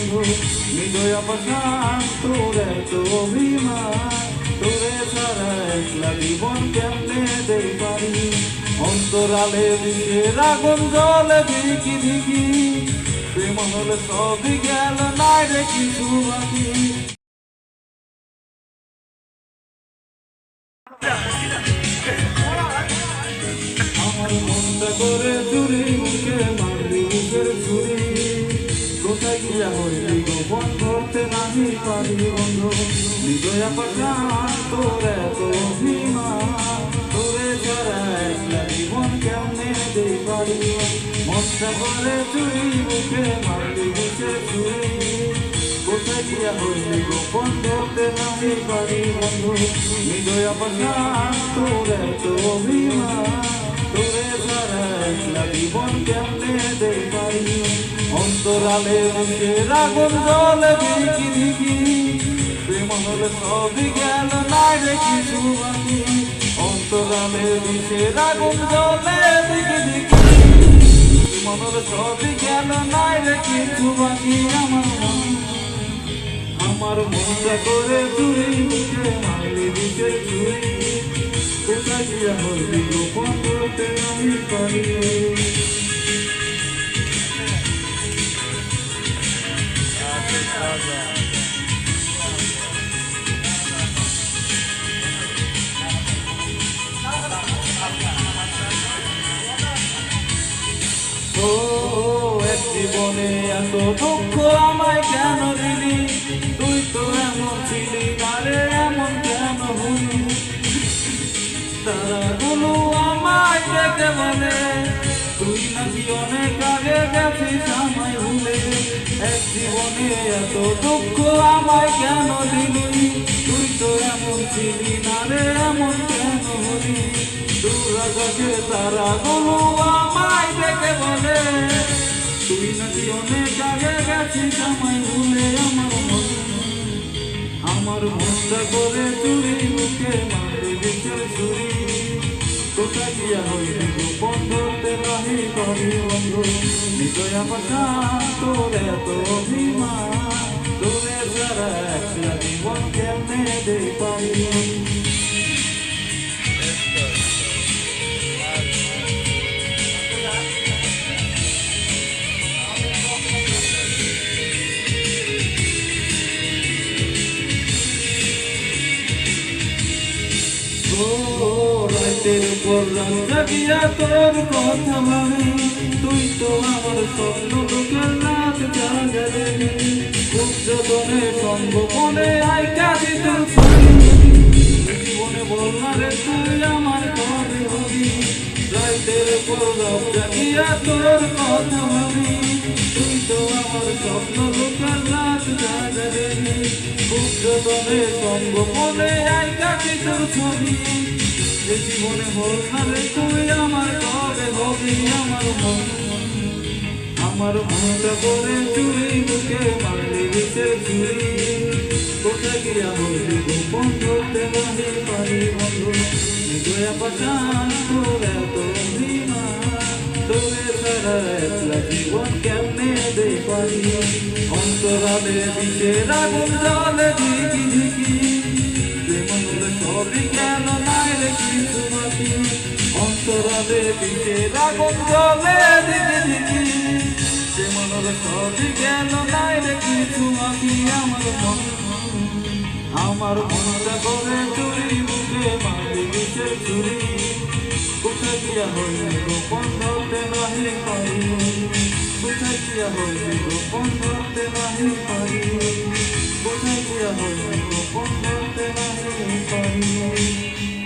বন্ধু হৃদয় অপসান তোর এত অভিমান, তোরে ছাড়া একলা জীবন কেমনে দেই পারি? অন্তরালে বিষের আগুন, জলে ধিকি ধিকি প্রেম হলে সবই গেল, নাই রে কিছু বাকি। আমার মনটা করে চুরি, মুখে মারলি মুখের চুরি হইলি গোপন পারি বন্ধু হৃদয় পাশান তোর এত অভিমান তোরে ছাড়া একলা জীবন কেমনে দেই পারি মনটা করে চুরি মুখে মারলি মুখের চুরি কোথায় গিয়া হইলি গোপন করতে নাহি পারি বন্ধু অন্তরালে মুখের আগুন জলে ধিকি ধিকি প্রেম হলে সবই গেল, নাই রে কিছু বাকি। অন্তরালে মুখের আগুন জলে ধিকি ধিকি প্রেম হলে সবই গেল, নাই রে কিছু বাকি। আমার আমার মনটা করে চুরি মুখে মারলি দিকে চুরি কোথায় গিয়া হইলি গোপন করতে নাহি পারি? জীবনে এত দুঃখ আমায় কেন দিলি? তুই তো এমন ছিলি না রে এমন কেন হলি? তারাগুলো আমায় দেখে বলে, তুই নাকি অনেক আগে গেছিস আমায় ভুলে? এক জীবনে এত দুঃখ আমায় কেন দিলি? তুই তো এমন ছিলি না রে এমন কেন হলি? দূর আকাশে তারাগুলো আমায় দেখে বলে তুই নাকি অনেক আগে গেছিস আমায় ভুলে আমার মন আমার মনটা করে চুরি, মুখে মারে দিচ্ছে চুরি। কোথায় গিয়া হইলি গোপন ধরতে নাহি করি বন্ধু? হৃদয় আমার তোর এত অভিমান। তোরে ছাড়া একলা জীবন কেমনে দে পারি? রাতের পর রাত জাগিয়া তোর কথা ভাবি তুই তো আমার স্বপ্ন লোকের রাত জাগালে। যতনে সম্ভবনে আই কাজে তোর জীবনে বল না রে তুই আমার কবে হবি। রাতের পর রাত জাগিয়া তোর কথা ভাবি তুই তো আমার স্বপ্ন লোকের রাত জাগালে। যতনে সম্ভবনে ছবি। এ জীবনে রে তুই, আমার কবে হবি আমার মন? আমার মনটা করে চুরি, বুকে মারলি দিতে চুরি। কোথায় গিয়া হইলি গোপন করতে নাহি পারি বন্ধু। নিজয়া পাশান তোর এত তোরে ছাড়া একলা জীবন কেমনে দে পারি অন্তরালে বিষের আগুন দিকের আগুন জলে দিকে দিকি। সে মনের সরি গেল নাই রে কিছু আমি আমার মন। আমার মনটা করে চুরি বুকে মারি দিছে চুরি। কোথা গিয়া হইলে গোপন ধরতে নাহি পারি। কোথা গিয়া হইলে গোপন ধরতে নাহি পারি। কোথা গিয়া হইলে গোপন ধরতে নাহি পারি।